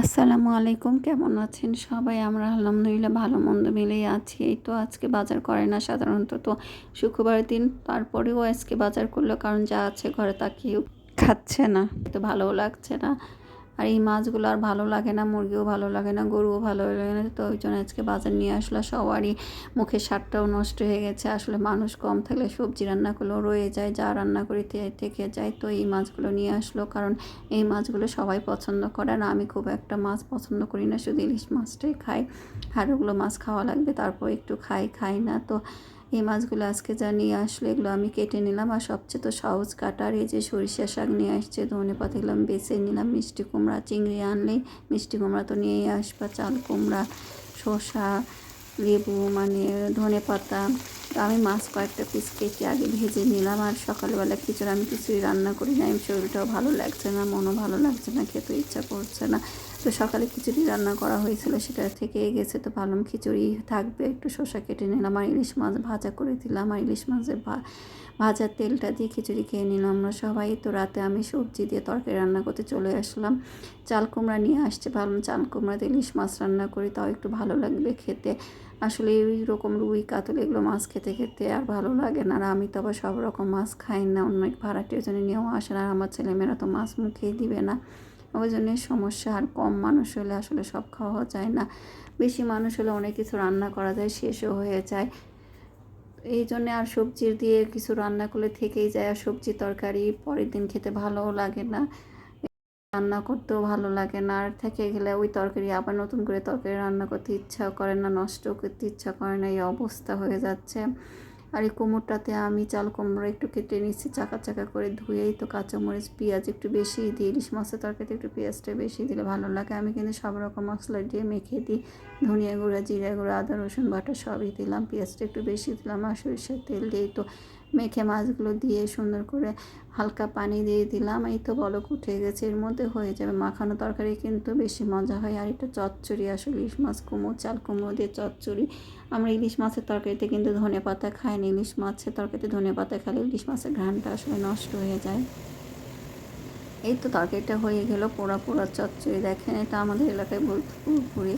আসসালামু আলাইকুম, কেমন আছেন সবাই? আমরা আলহামদুলিল্লাহ ভালো, মন্দ মিলেই আছি। এই তো আজকে বাজার করে না সাধারণত তো শুক্রবার দিন, তারপরেও আজকে বাজার করল, কারণ যা আছে ঘরে তা কেউ খাচ্ছে না, তো ভালোও লাগছে না। আর এই মাছগুলো আর ভালো লাগে না, মুরগিও ভালো লাগে না, গরুও ভালো লাগে না, তো ওই জন্য আজকে বাজার নিয়ে আসলো সবারই। মুখের স্বাদটাও নষ্ট হয়ে গেছে, আসলে মানুষ কম থাকলে সবজি রান্না করলেও রয়ে যায়, যা রান্না করি থেকে যায়, তো এই মাছগুলো নিয়ে আসলো। কারণ এই মাছগুলো সবাই পছন্দ করে না, আমি খুব একটা মাছ পছন্দ করি না, শুধু ইলিশ মাছটাই খাই। আর ওগুলো মাছ খাওয়া লাগবে, তারপর একটু খাই খাই না, তো এই মাছগুলো আজকে যা নিয়ে আসলো, এগুলো আমি কেটে নিলাম। আর সবচেয়ে তো সহজ কাটার এই যে সরিষা শাক নিয়ে আসছে, ধনে পাতা এগুলো আমি বেছে নিলাম। মিষ্টি কুমড়া, চিংড়ি আনলে মিষ্টি কুমড়া তো নিয়েই আসবা। চাল কুমড়া, শসা, লেবু মানে ধনে পাতা তো আমি মাছ কয়েকটা পিস কেটে আগে ভেজে নিলাম আর সকালবেলা খিচুড়ি আমি কিছুই রান্না করি না। আমি শরীরটাও ভালো লাগছে না, মনও ভালো লাগছে না খেতে ইচ্ছা করছে না। তো সকালে খিচুড়ি রান্না করা হয়েছিল, সেটা থেকে গেছে। তো ভাবলাম খিচুড়ি থাকবে, একটু শসা কেটে নিলাম আর ইলিশ মাছ ভাজা করে দিলাম। আর ইলিশ মাছের ভাজার তেলটা দিয়ে খিচুড়ি খেয়ে নিলাম আমরা সবাই। তো রাতে আমি সবজি দিয়ে তরকারি রান্না করতে চলে আসলাম। চাল কুমড়া নিয়ে আসছে, ভাবলাম চাল কুমড়া দিয়ে ইলিশ মাছ রান্না করি, তাও একটু ভালো লাগবে খেতে। আসলে এই রকম রুই, কাতল এগুলো মাছ খেতে খেতে আর ভালো লাগে না। আর আমি তো আবার সব রকম মাছ খাই না, অন্য অনেক ভাড়াটির জন্য নিয়েও আসে না। আর আমার ছেলেমেয়েরা তো মাছ মুখেই দিবে না। ওই জন্য সমস্যা। আর কম মানুষ হলে আসলে সব খাওয়া যায় না। বেশি মানুষ হলে অনেক কিছু রান্না করা যায়, শেষও হয়ে যায়। এই জন্যে আর সবজির দিয়ে কিছু রান্না করলে থেকেই যায়। আর সবজি তরকারি পরের দিন খেতে ভালোও লাগে না। রান্না করতেও ভালো লাগে না। আর থেকে গেলে ওই তরকারি আবার নতুন করে তরকারি রান্না করতে ইচ্ছা করে না, নষ্ট করতে ইচ্ছা করে না, এই অবস্থা হয়ে যাচ্ছে। আর এই কোমরটাতে আমি চাল কোমর একটু কেটে নিচ্ছি চাকা চাকা করে ধুয়েই তো কাঁচামরিচ, পেঁয়াজ একটু বেশি দিই, ইলিশ মাছের তরকারিতে একটু পেঁয়াজটা বেশি দিলে ভালো লাগে। আমি কিন্তু সব রকম মশলা দিয়ে মেখে দিই, ধনিয়া গুঁড়া, জিরা গুঁড়া, আদা, রসুন বাটা সবই দিলাম, পেঁয়াজটা একটু বেশি দিলাম, আর সরিষার তেল দিয়েই তো মেখে মাছগুলো দিয়ে সুন্দর করে হালকা পানি দিয়ে দিলাম। এই তো বলক উঠে গেছে, এর মধ্যে হয়ে যাবে মাখানো তরকারি কিন্তু বেশি মজা হয়। আর এটা চচ্চড়ি, আসলে ইলিশ মাছ কুমড়ো, চাল কুমড়ো দিয়ে চচ্চড়ি। আমরা ইলিশ মাছের তরকারিতে কিন্তু ধনে পাতা খাই না ইলিশ মাছের তরকারিতে ধনে পাতা খেলে ইলিশ মাছের ঘ্রানটা আসলে নষ্ট হয়ে যায়। এই তো তরকারিটা হয়ে গেল পোড়া পোড়া চচ্চড়ি। দেখেন, এটা আমাদের এলাকায় পুরোপুরি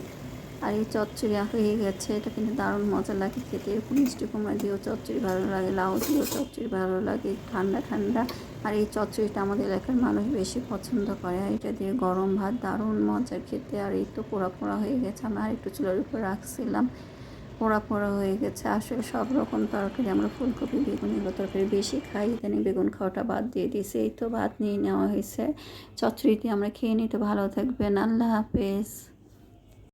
আর এই চচ্চড়ি হয়ে গেছে, এটা কিন্তু দারুণ মজা লাগে খেতে। এরকম মিষ্টি কুমড়া দিয়েও চচ্চড়ি ভালো লাগে, লাউ দিয়েও চচ্চড়ি ভালো লাগে, ঠান্ডা ঠান্ডা। আর এই চচ্চড়িটা আমাদের এলাকার মানুষ বেশি পছন্দ করে এটা দিয়ে গরম ভাত দারুণ মজা খেতে। আর এই তো পোড়া পোড়া হয়ে গেছে, আমি আর একটু চুলার উপর রাখছিলাম। পোড়া পোড়া হয়ে গেছে, আসলে সব রকম তরকারি আমরা ফুলকপি, বেগুন এগুলো তরকারি বেশি খাই। ইদানিং বেগুন খাওয়াটা বাদ দিয়ে দিয়েছি, এই তো ভাত নিয়ে নেওয়া হয়েছে। চচ্চড়িটি আমরা খেয়ে নিই, তো ভালো থাকবেন, আল্লাহ হাফেজ।